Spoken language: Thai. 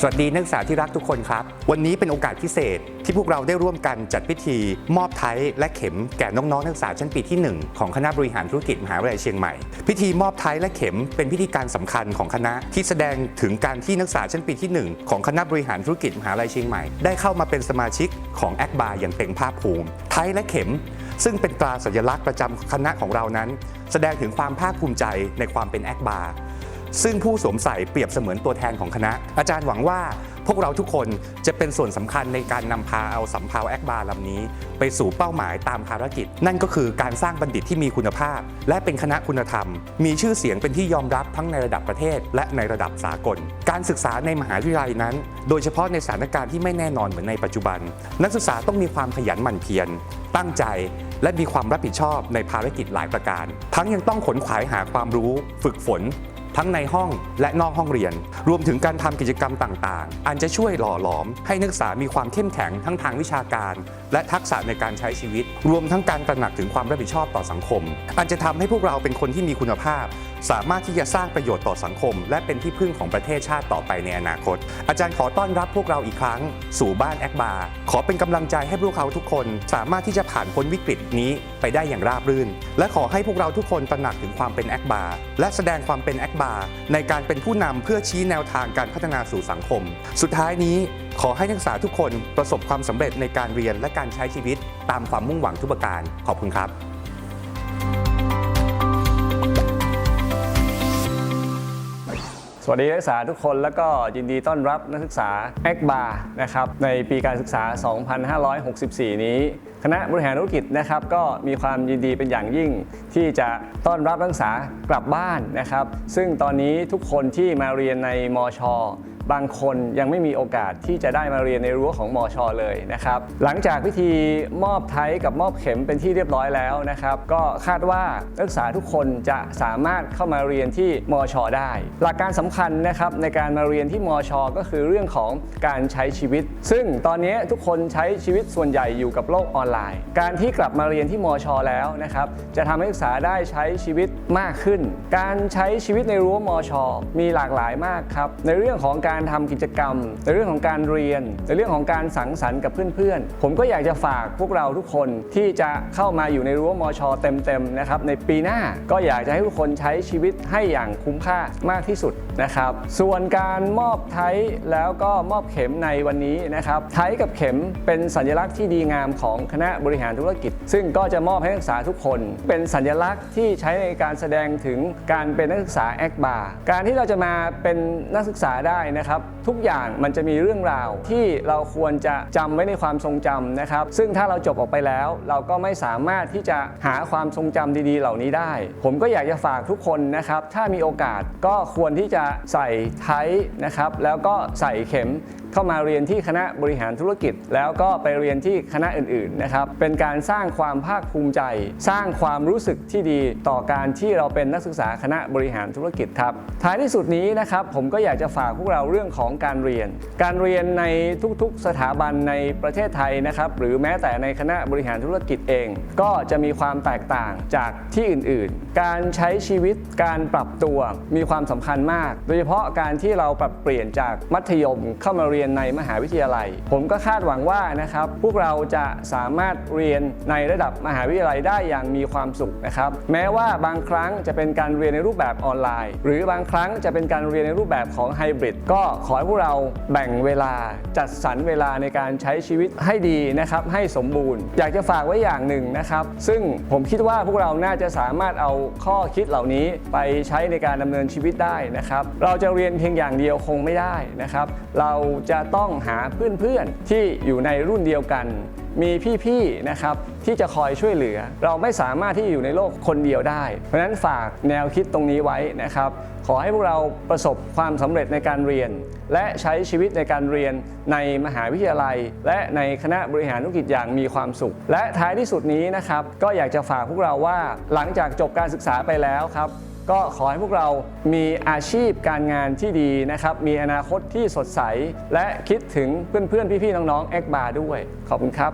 สวัสดีนักศึกษาที่รักทุกคนครับ วันนี้เป็นโอกาสพิเศษที่พวกเราได้ร่วมกันจัดพิธี มอบไทยและเข็มแก่น้องๆนักศึกษาชั้นปีที่ 1 ของคณะบริหารธุรกิจมหาวิทยาลัยเชียงใหม่ พิธีมอบไทยและเข็มเป็นพิธีการสำคัญของคณะที่แสดงถึงการที่นักศึกษาชั้นปีที่ 1 ของคณะบริหารธุรกิจมหาวิทยาลัยเชียงใหม่ได้เข้ามาเป็นสมาชิกของแอคบาร์อย่างเต็มภาคภูมิไทยและเข็ม ซึ่งเป็นตราสัญลักษณ์ประจำคณะของเรานั้น แสดงถึงความภาคภูมิใจในความเป็นแอคบาร์ ซึ่งผู้สวมใส่เปรียบเสมือนตัวแทนของคณะ อาจารย์หวังว่าพวกเราทุกคนจะเป็นส่วนสำคัญในการนำพาเอาสำเภาแอคบาร์ลำนี้ ไปสู่เป้าหมายตามภารกิจ นั่นก็คือการสร้างบัณฑิตที่มีคุณภาพ และเป็นคณะคุณธรรม มีชื่อเสียงเป็นที่ยอมรับทั้งในระดับประเทศ และในระดับสากล การศึกษาในมหาวิทยาลัยนั้น โดยเฉพาะในสถานการณ์ที่ไม่แน่นอนเหมือนในปัจจุบัน นักศึกษาต้องมีความขยันหมั่นเพียรตั้งใจและมีความรับผิดชอบในภารกิจหลายประการ ทั้งยังต้องขนขวายหาความรู้ ฝึกฝน ทั้งในห้องและนอกห้องเรียน รวมถึงการทำกิจกรรมต่างๆ อันจะช่วยหล่อหลอม ให้นักศึกษามีความเข้มแข็งทั้งทางวิชาการ และทักษะในการใช้ชีวิต รวมทั้งการตระหนักถึงความรับผิดชอบต่อสังคม อันจะทำให้พวกเราเป็นคนที่มีคุณภาพ สามารถที่จะสร้างประโยชน์ต่อสังคม และเป็นที่พึ่งของประเทศชาติต่อไปในอนาคต อาจารย์ขอต้อนรับพวกเราอีกครั้ง สู่บ้านแอคบาร์ขอเป็นกำลังใจให้พวกเขาทุกคน สามารถที่จะผ่านพ้นวิกฤตนี้ไปได้อย่างราบรื่น และขอให้พวกเราทุกคนตระหนักถึงความเป็นแอคบาร์และแสดงความเป็นแอคบาในการเป็นผู้นำเพื่อชี้แนวทางการพัฒนาสู่สังคม สุดท้ายนี้ขอให้นักศึกษาทุกคนประสบความสำเร็จในการเรียนและการใช้ชีวิตตามความมุ่งหวังทุกประการ ขอบคุณครับ วัสดีนักศึกษาทุกคนแล้วก็ยินดีต้อนรับนักศึกษาแอคบาร์นะครับในปีการศึกษา 2564 นี้ คณะบริหารธุรกิจนะครับก็มีความยินดีเป็นอย่างยิ่ง ที่จะต้อนรับนักศึกษากลับบ้านนะครับ ซึ่งตอนนี้ทุกคนที่มาเรียนในมช บางคนยังไม่มีโอกาสที่จะได้มาเรียนในรั้วของมอชอเลยนะครับหลังจากพิธีมอบไทยกับมอบเข็มเป็นที่เรียบร้อยแล้วนะครับ ก็คาดว่านักศึกษาทุกคนจะสามารถเข้ามาเรียนที่มอชอได้ หลักการสำคัญนะครับในการมาเรียนที่มอชอก็คือเรื่องของการใช้ชีวิต ซึ่งตอนนี้ทุกคนใช้ชีวิตส่วนใหญ่อยู่กับโลกออนไลน์ การที่กลับมาเรียนที่มอชอแล้วนะครับจะทำให้นักศึกษาได้ใช้ชีวิตมากขึ้น การใช้ชีวิตในรั้วมอชอมีหลากหลายมากครับในเรื่องของการการทำกิจกรรม ในเรื่องของการเรียน ในเรื่องของการสังสรรค์กับเพื่อนๆ ผมก็อยากจะฝากพวกเราทุกคนที่จะเข้ามาอยู่ในรั้วมอชอเต็มๆนะครับในปีหน้าก็อยากจะให้ทุกคนใช้ชีวิตให้อย่างคุ้มค่ามากที่สุดนะครับ ส่วนการมอบไทยแล้วก็มอบเข็มในวันนี้นะครับไทยกับเข็มเป็นสัญลักษณ์ที่ดีงามของคณะบริหารธุรกิจ ซึ่งก็จะมอบให้นักศึกษาทุกคน เป็นสัญลักษณ์ที่ใช้ในการแสดงถึงการเป็นนักศึกษาแอคบาร์การที่เราจะมาเป็นนักศึกษาได้นะครับทุกอย่างมันจะมีเรื่องราวที่เราควรจะจำไว้ในความทรงจำนะครับ ซึ่งถ้าเราจบออกไปแล้ว เราก็ไม่สามารถที่จะหาความทรงจำดีๆ เหล่านี้ได้ ผมก็อยากจะฝากทุกคนนะครับ ถ้ามีโอกาสก็ควรที่จะใส่ไทยนะครับ แล้วก็ใส่เข็มเข้ามาเรียนที่คณะบริหารธุรกิจ แล้วก็ไปเรียนที่คณะอื่นๆนะครับ เป็นการสร้างความภาคภูมิใจ สร้างความรู้สึกที่ดีต่อการที่เราเป็นนักศึกษาคณะบริหารธุรกิจครับท้ายที่สุดนี้นะครับผมก็อยากจะฝากพวกเราเรื่องื่องของการเรียน การเรียนในทุกๆสถาบันในประเทศไทยนะครับหรือแม้แต่ในคณะบริหารธุรกิจเอง ก็จะมีความแตกต่างจากที่อื่นๆ การใช้ชีวิตการปรับตัวมีความสำคัญมาก โดยเฉพาะการที่เราปรับเปลี่ยนจากมัธยมเข้ามาเรียนในมหาวิทยาลัย ผมก็คาดหวังว่านะครับพวกเราจะสามารถเรียนในระดับมหาวิทยาลัยได้อย่างมีความสุขนะครับแม้ว่าบางครั้งจะเป็นการเรียนในรูปแบบออนไลน์ หรือบางครั้งจะเป็นการเรียนในรูปแบบของไฮบริดก็็ขอให้พวกเราแบ่งเวลาจัดสรรเวลาในการใช้ชีวิตให้ดีนะครับ ให้สมบูรณ์ อยากจะฝากไว้อย่างหนึ่งนะครับ ซึ่งผมคิดว่าพวกเราน่าจะสามารถเอาข้อคิดเหล่านี้ไปใช้ในการดำเนินชีวิตได้นะครับ เราจะเรียนเพียงอย่างเดียวคงไม่ได้นะครับ เราจะต้องหาเพื่อนๆที่อยู่ในรุ่นเดียวกัน มีพี่ๆนะครับที่จะคอยช่วยเหลือ เราไม่สามารถที่จะอยู่ในโลกคนเดียวได้ เพราะฉะนั้นฝากแนวคิดตรงนี้ไว้นะครับ ขอให้พวกเราประสบความสำเร็จในการเรียน และใช้ชีวิตในการเรียนในมหาวิทยาลัย และในคณะบริหารธุรกิจอย่างมีความสุข และท้ายที่สุดนี้นะครับก็อยากจะฝากพวกเราว่าหลังจากจบการศึกษาไปแล้วครับ ก็ขอให้พวกเรามีอาชีพการงานที่ดีนะครับ มีอนาคตที่สดใส และคิดถึงเพื่อนๆ พี่ๆ น้องๆ แอคบาร์ด้วย ขอบคุณครับ